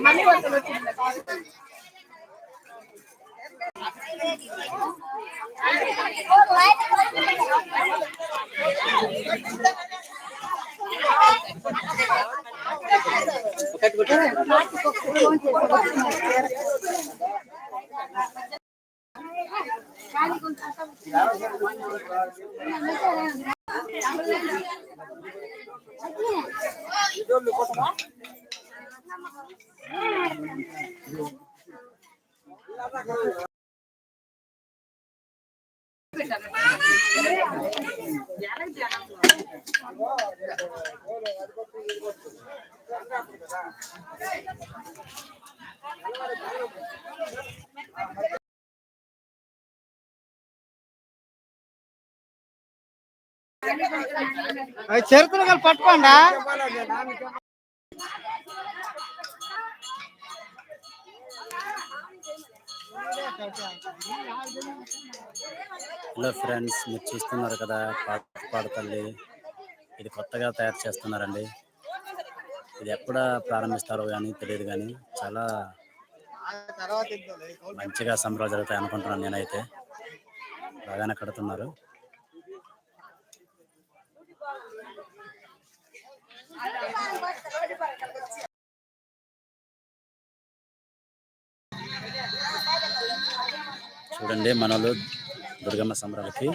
Gracias. చెరుకులు కలిపి పట్టుకోండా hello friends మీరు చూస్తున్నారు కదా పాట పాడతల్లి ఇది కొత్తగా తయారు చేస్తున్నారండి. ఇది ఎప్పుడు ప్రారంభిస్తారో కానీ తెలియదు కానీ చాలా మంచిగా సంబరాలు జరుగుతాయి అనుకుంటున్నాను నేనైతే. బాగానే కడుతున్నారు. చూడండి మనలు దుర్గమ్మ సంబరాలకి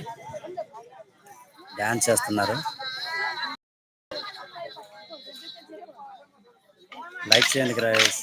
డ్యాన్స్ చేస్తున్నారు. లైక్ చేయండి గ్రైస్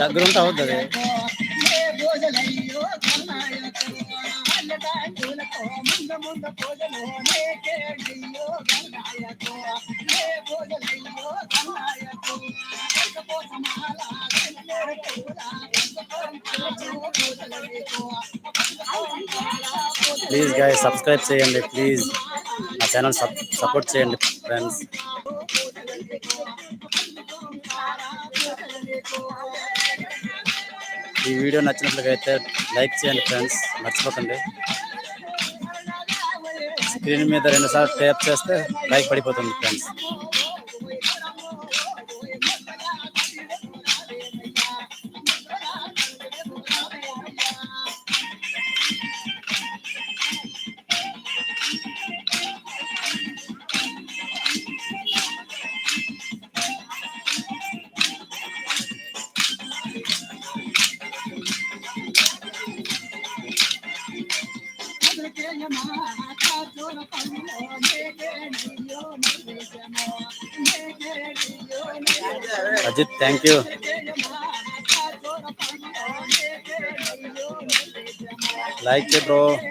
దగ్గర ఉంటే అవుతుంది ప్లీజ్ గాయ సబ్స్క్రైబ్ చేయండి ప్లీజ్ నా ఛానల్ సపోర్ట్ చేయండి ఫ్రెండ్స్ ఈ వీడియో నచ్చినట్లయితే అయితే లైక్ చేయండి ఫ్రెండ్స్. మర్చిపోకండి. స్క్రీన్ మీద రెండుసార్లు టేప్ చేస్తే లైక్ పడిపోతుంది friends. Ajit, thank you. Like it, bro.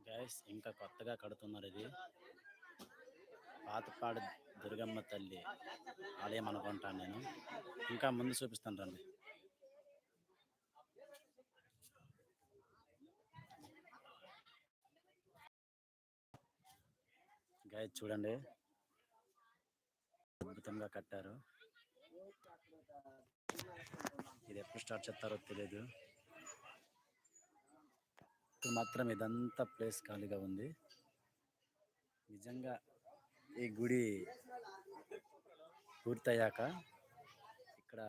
Guys ఇంకా కొత్తగా కడుతున్నారు ఇది. పాతపాడు దుర్గమ్మ తల్లి ఆలయం అనుకుంటాను నేను. ఇంకా ముందు చూపిస్తాను రండి. చూడండి. అద్భుతంగా కట్టారు. ఇది ఎప్పుడు స్టార్ట్ చేస్తారో తెలియదు ఇప్పుడు మాత్రం ఇదంతా ప్లేస్ ఖాళీగా ఉంది. నిజంగా ఈ గుడి పూర్తయ్యాక ఇక్కడ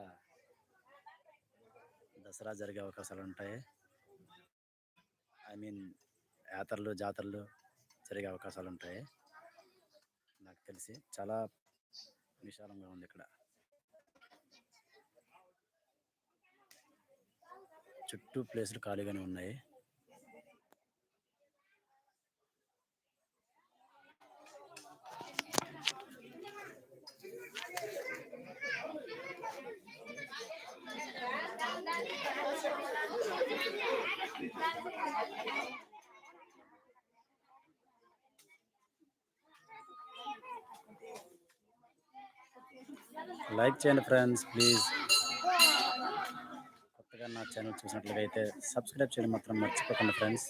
దసరా జరిగే అవకాశాలు ఉంటాయి. ఐ మీన్ యాత్రలు జాతరలు జరిగే అవకాశాలు ఉంటాయి. నాకు తెలిసి చాలా విశాలంగా ఉంది ఇక్కడ. చుట్టూ ప్లేసులు ఖాళీగానే ఉన్నాయి. లైక్ చేయండి ఫ్రెండ్స్ ప్లీజ్. కొత్తగా నా ఛానల్ చూసినట్లయితే సబ్స్క్రైబ్ చేయడం మాత్రం మర్చిపోకండి ఫ్రెండ్స్.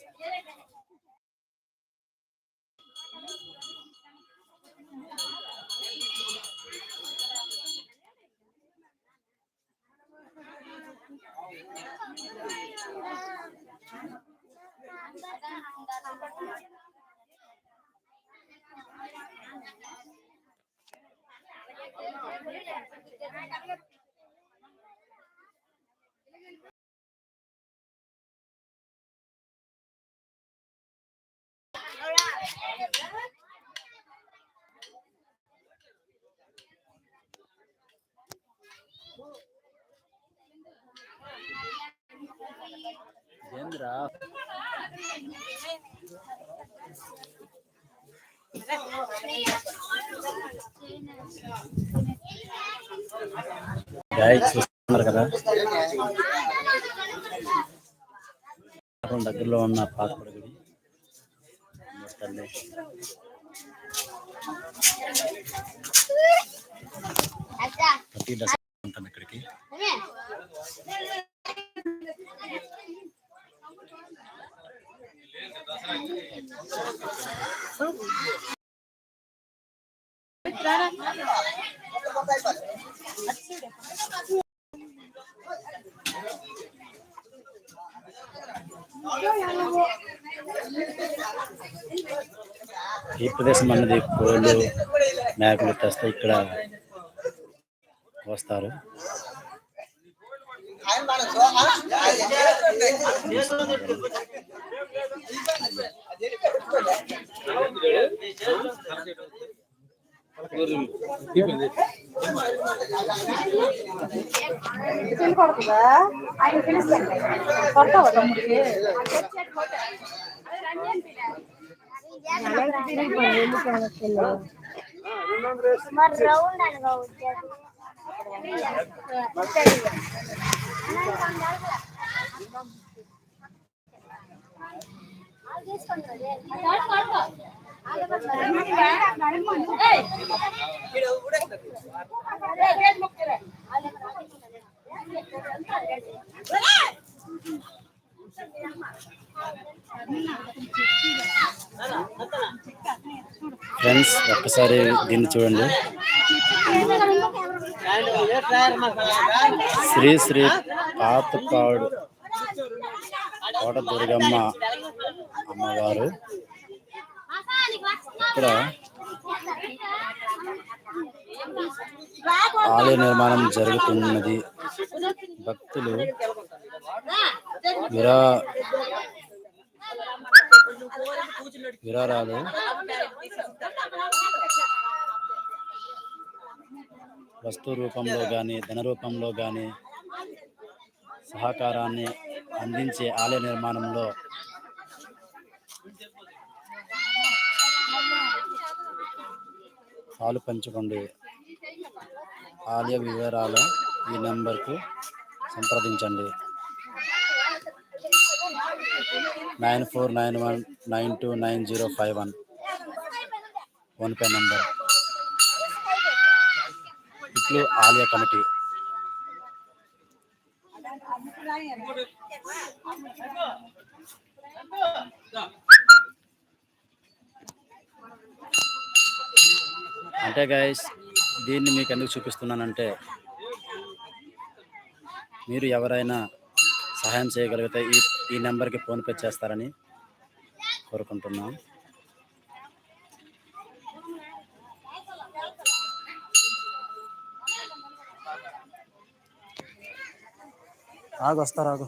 ఏంద్రా? చూస్తున్నారు కదా? దగ్గరలో ఉన్న పాతపడ గుడి తల్లి ప్రతి దసరా ఉంటాం ఇక్కడికి ఈ ప్రదేశం అన్నది కోళ్ళు మేకలు తెస్తే ఇక్కడ వస్తారు. కొడుతుందా ఆయన పిలుస్తాను కొడతావా తమ్ముడికి? మరి రౌండ్ అనగా ఫ్రెండ్స్ ఒక్కసారి దీన్ని చూడండి. శ్రీ శ్రీ పాతపాడు కోట దుర్గమ్మ అమ్మవారు. ఇక్కడ ఆలయ నిర్మాణం జరుగుతున్నది. భక్తులు విరా విరారాలు. వస్తు రూపంలో కానీ ధన రూపంలో కానీ సహకారాన్ని అందించే ఆలయ నిర్మాణంలో పాలు పంచుకోండి. ఆలయ వివరాలు ఈ నెంబర్కు సంప్రదించండి. Nine four nine one nine two nine zero five one. PhonePe number. ఇట్లు ఆలయ కమిటీ. అంటే గైస్ దీన్ని మీకు ఎందుకు చూపిస్తున్నానంటే మీరు ఎవరైనా సహాయం చేయగలిగితే ఈ ఈ నెంబర్కి ఫోన్పే చేస్తారని కోరుకుంటున్నాం. ఆగు వస్తారు ఆగు